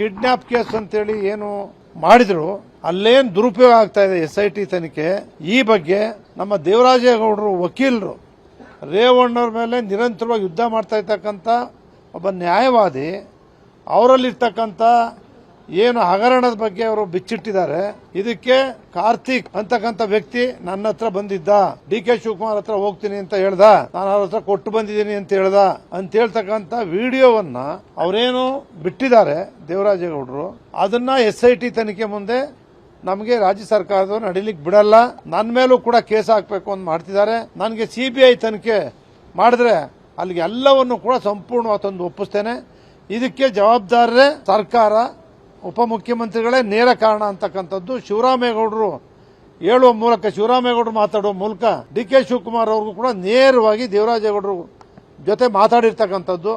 Kidnap case ಅಂತೇಳಿ ಏನು ಮಾಡಿದ್ರು, ಅಲ್ಲೇನ್ ದುರುಪಯೋಗ ಆಗ್ತಾ ಇದೆ ಎಸ್ ಐ ಟಿ ತನಿಖೆ. ಈ ಬಗ್ಗೆ ನಮ್ಮ ದೇವರಾಜೇಗೌಡರು ವಕೀಲರು, ರೇವಣ್ಣವ್ರ ಮೇಲೆ ನಿರಂತರವಾಗಿ ಯುದ್ಧ ಮಾಡ್ತಾ ಇರ್ತಕ್ಕಂಥ ಒಬ್ಬ ನ್ಯಾಯವಾದಿ, ಅವರಲ್ಲಿರ್ತಕ್ಕಂಥ ಏನು ಹಗರಣದ ಬಗ್ಗೆ ಅವರು ಬಿಚ್ಚಿಟ್ಟಿದ್ದಾರೆ. ಇದಕ್ಕೆ ಕಾರ್ತಿಕ್ ಅಂತಕ್ಕಂಥ ವ್ಯಕ್ತಿ ನನ್ನ ಹತ್ರ ಬಂದಿದ್ದ. ಡಿ ಕೆ ಶಿವಕುಮಾರ್ ಹತ್ರ ಹೋಗ್ತೀನಿ ಅಂತ ಹೇಳ್ದ. ನಾನು ಅವ್ರ ಹತ್ರ ಕೊಟ್ಟು ಬಂದಿದ್ದೀನಿ ಅಂತ ಹೇಳ್ದ. ಅಂತ ಹೇಳ್ತಕ್ಕಂಥ ವಿಡಿಯೋವನ್ನ ಅವರೇನು ಬಿಟ್ಟಿದ್ದಾರೆ ದೇವರಾಜೇಗೌಡರು. ಅದನ್ನ ಎಸ್ ಐ ಟಿ ತನಿಖೆ ಮುಂದೆ ನಮಗೆ ರಾಜ್ಯ ಸರ್ಕಾರದವರು ನಡಿಲಿಕ್ಕೆ ಬಿಡಲ್ಲ. ನನ್ನ ಮೇಲೂ ಕೂಡ ಕೇಸ್ ಹಾಕಬೇಕು ಅಂತ ಮಾಡ್ತಿದ್ದಾರೆ. ನನಗೆ ಸಿಬಿಐ ತನಿಖೆ ಮಾಡಿದ್ರೆ ಅಲ್ಲಿಗೆ ಎಲ್ಲವನ್ನು ಕೂಡ ಸಂಪೂರ್ಣವಾಗಿ ತಂದು ಒಪ್ಪಿಸ್ತೇನೆ. ಇದಕ್ಕೆ ಜವಾಬ್ದಾರರೇ ಸರ್ಕಾರ. ಉಪಮುಖ್ಯಮಂತ್ರಿಗಳೇ ನೇರ ಕಾರಣ ಅಂತಕ್ಕಂಥದ್ದು. ಶಿವರಾಮೇಗೌಡರು ಹೇಳುವ ಮೂಲಕ, ಶಿವರಾಮೇಗೌಡರು ಮಾತಾಡುವ ಮೂಲಕ ಡಿ ಕೆ ಶಿವಕುಮಾರ್ ಅವ್ರಿಗೂ ಕೂಡ ನೇರವಾಗಿ ದೇವರಾಜೇಗೌಡರು ಜೊತೆ ಮಾತಾಡಿರ್ತಕ್ಕಂಥದ್ದು.